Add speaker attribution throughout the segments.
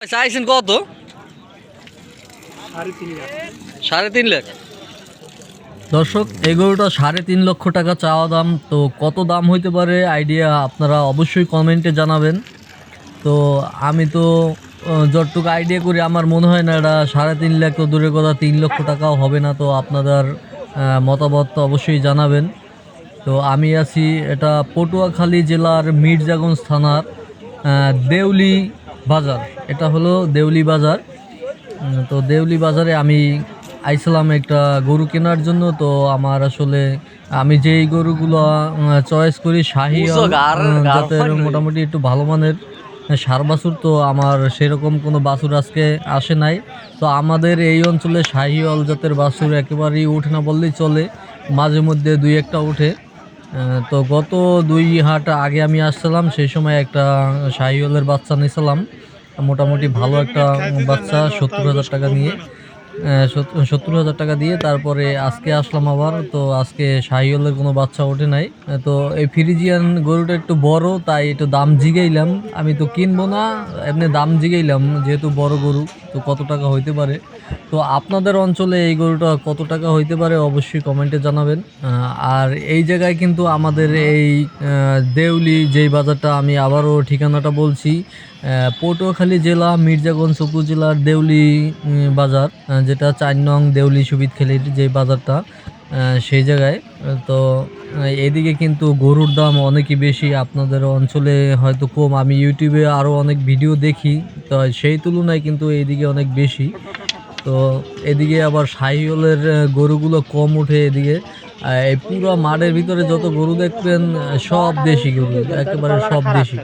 Speaker 1: চাইছেন কত? সাড়ে তিন লাখ। দর্শক এই গরুটা সাড়ে তিন লক্ষ টাকা চাওয়া দাম তো কত দাম হইতে পারে আইডিয়া আপনারা অবশ্যই কমেন্টে জানাবেন। তো আমি তো যতটুকু আইডিয়া করি আমার মনে হয় না এটা সাড়ে তিন লাখ তো দূরের কথা তিন লক্ষ টাকাও হবে না তো আপনাদের মতামত তো অবশ্যই জানাবেন। তো আমি আছি এটা পটুয়াখালী জেলার মির্জাগঞ্জ থানার দেউলি বাজার। এটা হলো দেউলি বাজার। তো দেউলি বাজারে আমি আইছিলাম একটা গরু কেনার জন্য। তো আমার আসলে আমি যেই গরুগুলো চয়েস করি শাহি মোটামুটি একটু ভালো মানের সার বাছুর তো আমার সেরকম কোনো বাছুর আজকে আসে নাই। তো আমাদের এই অঞ্চলে শাহিওয়াল জাতের বাছুর একেবারেই উঠে না বললেই চলে মাঝে মধ্যে দুই একটা উঠে। তো গত দুই হাট আগে আমি আসছিলাম সেই সময় একটা শাহিওয়ালের বাচ্চা নিয়েছিলাম মোটামুটি ভালো একটা বাচ্চা, সত্তর হাজার টাকা নিয়ে সত্তর- হাজার টাকা দিয়ে তারপরে আজকে আসলাম আবার, তো আজকে শাহিওয়ালের কোনো বাচ্চা ওঠে নাই। তো এই ফ্রিজিয়ান গরুটা একটু বড়, তাই একটু দাম জিগাইলাম। আমি তো কিনবো না, এমনি দাম জিগাইলাম, যেহেতু বড় গরু। তো কত টাকা হইতে পারে? তো আপনাদের অঞ্চলে এই গরুটা কত টাকা হইতে পারে অবশ্যই কমেন্টে জানাবেন। আর এই জায়গায় কিন্তু আমাদের এই দেউলি যেই বাজারটা আমি আবারও ঠিকানাটা বলছি পটুয়াখালী জেলা, মির্জাগঞ্জ উপজেলার দেউলি বাজার যেটা চার নং দেউলি সুবিদখালীর যে বাজারটা। সেই জায়গায়। তো এদিকে কিন্তু গরুর দাম অনেকই বেশি। আপনাদের অঞ্চলে হয়তো কম। আমি ইউটিউবে আরও অনেক ভিডিও দেখি। তো সেই তুলনায় কিন্তু এইদিকে অনেক বেশি। তো, এদিকে আবার শাহিওলের গরুগুলো কম ওঠে এদিকে। এই পুরো মাঠের ভিতরে যত গরু দেখবেন, সব দেশি গরু। একেবারে সব দেশি।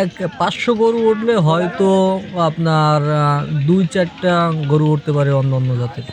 Speaker 1: এক, পাঁচশো গরু উঠলে হয়তো আপনার দুই, চারটা গরু উঠতে পারে অন্য অন্য জাতের।